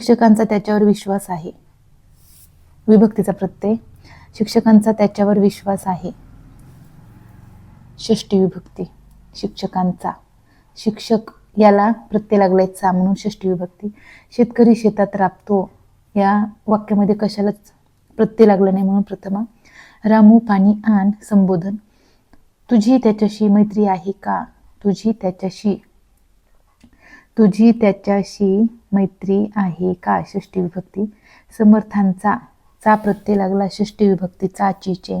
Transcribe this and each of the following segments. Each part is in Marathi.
शिक्षकांचा त्याच्यावर विश्वास आहे. विभक्तीचा प्रत्यय. शिक्षकांचा त्याच्यावर विश्वास आहे. षष्टी विभक्ती. शिक्षकांचा. शिक्षक याला प्रत्यय लागलाय चा म्हणून षष्टी विभक्ती. शेतकरी शेतात राबतो. या वाक्यामध्ये कशालाच प्रत्यय लागला नाही म्हणून प्रथमा रामू पाणी आण संबोधन. तुझी त्याच्याशी मैत्री आहे का? तुझी त्याच्याशी तुझी त्याच्याशी मैत्री आहे का? षष्टी विभक्ती. समर्थांचा चा प्रत्यय लागला षष्टी विभक्ती चाचीचे.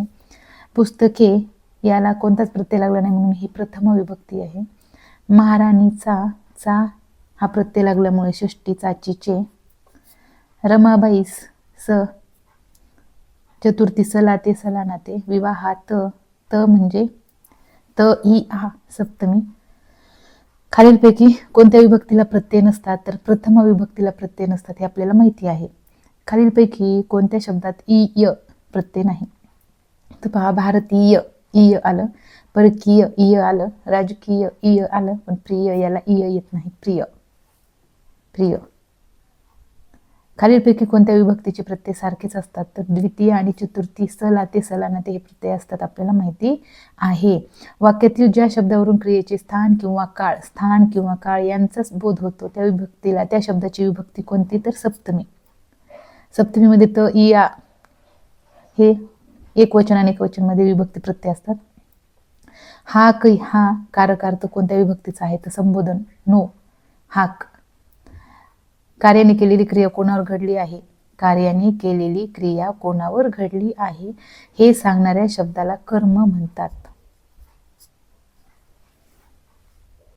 पुस्तके याला कोणताच प्रत्यय लागला नाही म्हणून ही प्रथम विभक्ती आहे. महाराणीचा चा हा प्रत्यय लागल्यामुळे षष्टी चाचीचे. रमाबाईस स. चतुर्थी सलाते सलानाते विवाहात त म्हणजे त ई आ सप्तमी. खालीलपैकी कोणत्या विभक्तीला प्रत्यय नसतात तर प्रथम विभक्तीला प्रत्यय नसतात हे आपल्याला माहिती आहे. खालीलपैकी कोणत्या शब्दात ई य प्रत्यय नाही? तर पहा भारतीय इय आलं परकीय इय आलं राजकीय इय आलं पण प्रिय याला इय येत नाही. प्रिय. प्रिय. खालीलपैकी कोणत्या विभक्तीचे प्रत्यय सारखेच असतात? तर द्वितीय आणि चतुर्थी सला ते सलाना सलानाते हे प्रत्यय असतात आपल्याला माहिती आहे. वाक्यातील ज्या शब्दावरून क्रियेचे स्थान किंवा काळ स्थान किंवा काळ यांचाच बोध होतो त्या विभक्तीला त्या शब्दाची विभक्ती कोणती? तर सप्तमी. सप्तमीमध्ये त इया हे एक वचन आणि एक वचनमध्ये विभक्ती प्रत्यय असतात. हा कै हा कारकार्थ कोणत्या विभक्तीचा आहे? तर संबोधन नो हाक. कार्याने केलेली क्रिया कोणावर घडली आहे? कार्याने केलेली क्रिया कोणावर घडली आहे? हे सांगणाऱ्या शब्दाला कर्म म्हणतात.